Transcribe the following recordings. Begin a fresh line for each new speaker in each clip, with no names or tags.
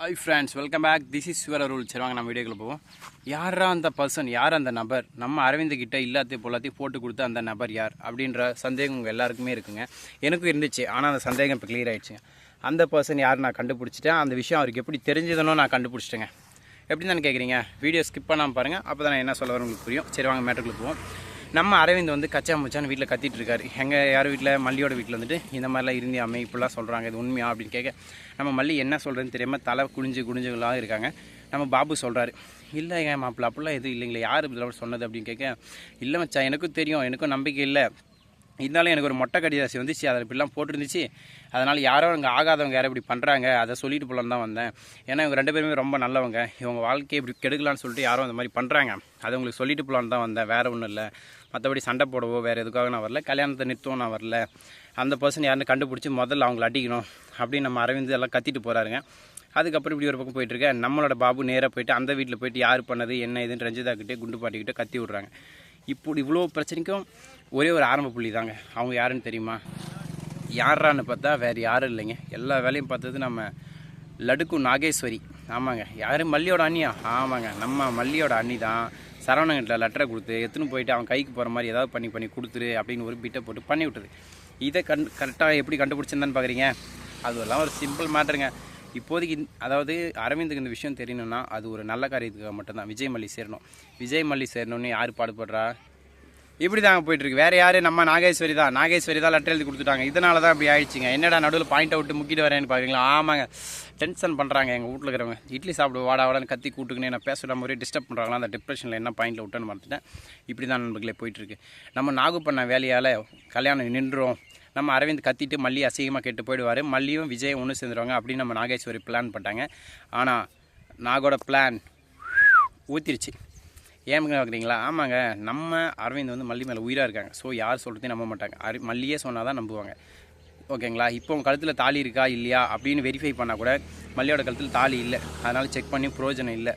Hi friends welcome back this is your rule சரி வாங்க நம்ம வீடியோக்குள்ள போவோம். யாரா அந்த பர்சன் யார் அந்த நபர்? நம்ம அரவிந்த் கிட்ட இல்லாத்தையும் பொல்லாத்தையும் போட்டு கொடுத்த அந்த நபர் யார்? அப்படின்ற சந்தேகம் உங்கள் எல்லாருக்குமே இருக்குங்க. எனக்கும் இருந்துச்சு. ஆனால் அந்த சந்தேகம் இப்போ கிளியர் ஆகிடுச்சுங்க அந்த பர்சன் யார் நான் கண்டுபிடிச்சிட்டேன்? அந்த விஷயம் அவருக்கு எப்படி தெரிஞ்சதுன்னு நான் கண்டுபிடிச்சிட்டேங்க. எப்படி தானே கேட்குறீங்க வீடியோ ஸ்கிப் பண்ணாமல் பாருங்கள் அப்போ தான் நான் என்ன சொல்ல வரேன் உங்களுக்கு புரியும். சரி வாங்க மேட்டுக்குள்ள போவோம். நம்ம அரவிந்த் வந்து கச்சா முச்சான்னு வீட்டில் கத்திட்டு இருக்காரு எங்கள் யார் வீட்டில் மல்லியோட வீட்டில் வந்துட்டு இந்த மாதிரிலாம் இருந்தியாமே இப்படிலாம் சொல்கிறாங்க இது உண்மையா? அப்படின்னு கேட்க நம்ம மல்லி என்ன சொல்கிறதுன்னு தெரியாமல் தலை குனிஞ்சு குனிஞ்சுகளாக இருக்காங்க. நம்ம பாபு சொல்கிறாரு இல்லை என் மாப்பிள்ள அப்படிலாம் எதுவும் இல்லைங்களே. யார் இதெல்லாம் சொன்னது? அப்படின்னு கேட்க இல்லை மச்சா எனக்கும் தெரியும். எனக்கும் நம்பிக்கை இல்லை. இருந்தாலும் எனக்கு ஒரு மொட்டை கடிதாசி வந்துச்சு. அதில் இப்படிலாம் போட்டிருந்துச்சு. அதனால் யாரோ அங்கே ஆகாதவங்க யாரும் இப்படி பண்ணுறாங்க அதை சொல்லிட்டு போலான்னு தான் வந்தேன். ஏன்னா இவங்க ரெண்டு பேருமே ரொம்ப நல்லவங்க. இவங்க வாழ்க்கையை இப்படி கெடுக்கலான்னு சொல்லிட்டு யாரும் அந்த மாதிரி பண்ணுறாங்க அதை உங்களுக்கு சொல்லிட்டு போலான்னு தான் வந்தேன். வேறு ஒன்றும் இல்லை. மற்றபடி சண்டை போடவோ வேறு எதுக்காக நான் வரல. கல்யாணத்தை நிறுத்தவும் நான் வரல. அந்த பர்சன் யாருன்னு கண்டுபிடிச்சி முதல்ல அவங்கள அடிக்கணும். அப்படின்னு நம்ம அரவிந்த் எல்லாம் கத்திட்டு போகிறாருங்க அதுக்கப்புறம் இப்படி ஒரு பக்கம் போயிட்டுருக்கேன் நம்மளோட பாபு நேராக போயிட்டு அந்த வீட்டில் போயிட்டு யார் பண்ணது என்ன இதுன்னு ரஞ்சிதா கிட்டே குண்டு பாட்டிக்கிட்டே கத்தி விட்றாங்க. இப்படி இவ்வளோ பிரச்சனைக்கும் ஒரே ஒரு ஆரம்ப புள்ளி தாங்க அவங்க யாருன்னு தெரியுமா? யாரான்னு பார்த்தா வேறு யாரும் இல்லைங்க. எல்லா வேலையும் பார்த்தது நம்ம லடுக்கு நாகேஸ்வரி. ஆமாங்க. யார்? மல்லியோட அண்ணியா? ஆமாங்க. நம்ம மல்லியோட அண்ணி தான் சரவணங்கிட்ட லெட்டரை கொடுத்து எடுத்துன்னு போயிட்டு அவன் கைக்கு போகிற மாதிரி ஏதாவது பண்ணி பண்ணி கொடுத்துரு அப்படின்னு ஒரு பிட்டை போட்டு பண்ணி விட்டுது இதை கண் கரெக்டாக எப்படி கண்டுபிடிச்சிருந்தான்னு பார்க்குறீங்க அதெல்லாம் ஒரு சிம்பிள் மேட்டருங்க இப்போதைக்கு அதாவது அரவிந்துக்கு இந்த விஷயம் தெரியணும்னா அது ஒரு நல்ல காரியத்துக்காக மட்டும்தான். விஜய் மல்லி சேரணும். விஜய் மல்லி சேரணும்னு யார் பாடுபடுறா? இப்படி தாங்க போயிட்டுருக்கு. வேறு யார்? நம்ம நாகேஸ்வரி தான். நாகேஸ்வரி தான் லெட்டர் எழுதி கொடுத்துட்டாங்க. இதனால தான் இப்படி ஆயிடுச்சுங்க. என்னடா நடுவில் பாயிண்ட் அவுட்டு முக்கிட்டு வரேன்னு பார்க்குறீங்களா ஆமாங்க. டென்ஷன் பண்ணுறாங்க எங்கள் வீட்டில் இருக்கிறவங்க. இட்லி சாப்பிடு வாடா வாடான்னு கத்தி கூட்டுக்குன்னு நான் பேசுகிற மாதிரி டிஸ்டர்ப் பண்ணுறாங்களா அந்த டிப்ரெஷனில் என்ன பாயிண்டில் விட்டேன்னு மறந்துட்டேன். இப்படி தான் நண்பர்களே போயிட்டுருக்கு. நம்ம நாகு பண்ண வேலையால் கல்யாணம் நின்றோம் நம்ம அரவிந்த் கத்திட்டு மல்லி அசிங்கமாக கெட்டு போயிடுவார். மல்லியும் விஜய் ஒன்று சேர்ந்துருவாங்க அப்படின்னு நம்ம நாகேஸ்வரி பிளான் பண்ணிட்டாங்க. ஆனால் நாகோட பிளான் ஊத்திருச்சு. ஏன் பார்க்குறீங்களா ஆமாங்க நம்ம அரவிந்த் வந்து மல்லி மேலே உயிராக இருக்காங்க. ஸோ யார் சொல்கிறதையும் நம்ப மாட்டாங்க. அரி மல்லியே சொன்னால் தான் நம்புவாங்க ஓகேங்களா இப்போ உங்கள் கழுத்தில் தாலி இருக்கா இல்லையா? அப்படின்னு வெரிஃபை பண்ணால் கூட மல்லியோட கழுத்தில் தாலி இல்லை. அதனால் செக் பண்ணி பிரயோஜனம் இல்லை.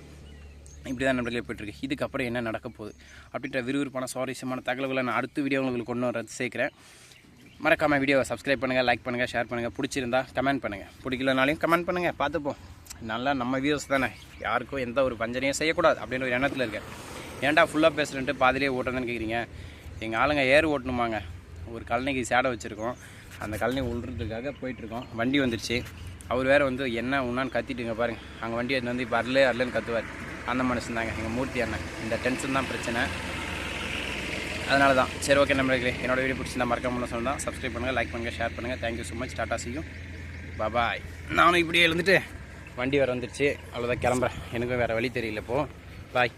இப்படி தான் நண்பர்களே போயிட்டுருக்கு. இதுக்கப்புறம் என்ன நடக்க போகுது? அப்படின்ற விறுவிறுப்பான சுவாரஸ்யமான தகவல்களை நான் அடுத்த வீடியோ உங்களுக்கு கொண்டு வர சேர்க்குறேன். மறக்காமல் வீடியோவை சப்ஸ்கிரைப் பண்ணுங்கள் லைக் பண்ணுங்கள் ஷேர் பண்ணுங்கள் பிடிச்சிருந்தா கமெண்ட் பண்ணுங்கள் பிடிக்கலனாலையும் கமெண்ட் பண்ணுங்கள் பார்த்துப்போம். நல்லா நம்ம வியூஸ் தானே. யாருக்கும் எந்த ஒரு பஞ்சனையும் செய்யக்கூடாது அப்படின்னு ஒரு எண்ணத்தில் இருக்கேன். ஏன்டா ஃபுல்லாக பேசுகிறேன்ட்டு பாதிலே ஓட்டுறதுன்னு கேட்குறீங்க எங்கள் ஆளுங்க ஏர் ஓட்டணுமாங்க. ஒரு கழனிக்கு சேடை வச்சுருக்கோம். அந்த கழனி உள்றதுக்காக போயிட்டுருக்கோம். வண்டி வந்துருச்சு. அவர் வேறு வந்து என்ன உன்னான்னு கத்திட்டுங்க பாருங்கள் அங்கே வண்டி எடுத்து வந்து இப்போ அரலே அரலன்னு கத்துவார். அந்த மனுஷன் தாங்க எங்கள் மூர்த்தி அண்ணன். இந்த டென்ஷன் தான் பிரச்சனை. அதனால தான் சரி ஓகே நம்மளுக்கு என்னோட வீடியோ பிடிச்சிருந்தா மறக்காம சொன்னால் சப்ஸ்கிரைப் பண்ணுங்கள் லைக் பண்ணுங்கள் ஷேர் பண்ணுங்கள் thank you so much tata சியும் bye நானும் இப்படியே எழுந்துட்டு வண்டி வேறு வந்துருச்சு. அவ்வளோதான் கிளம்புறேன். எனக்கும் வேறு வழி தெரியல இப்போது பாய்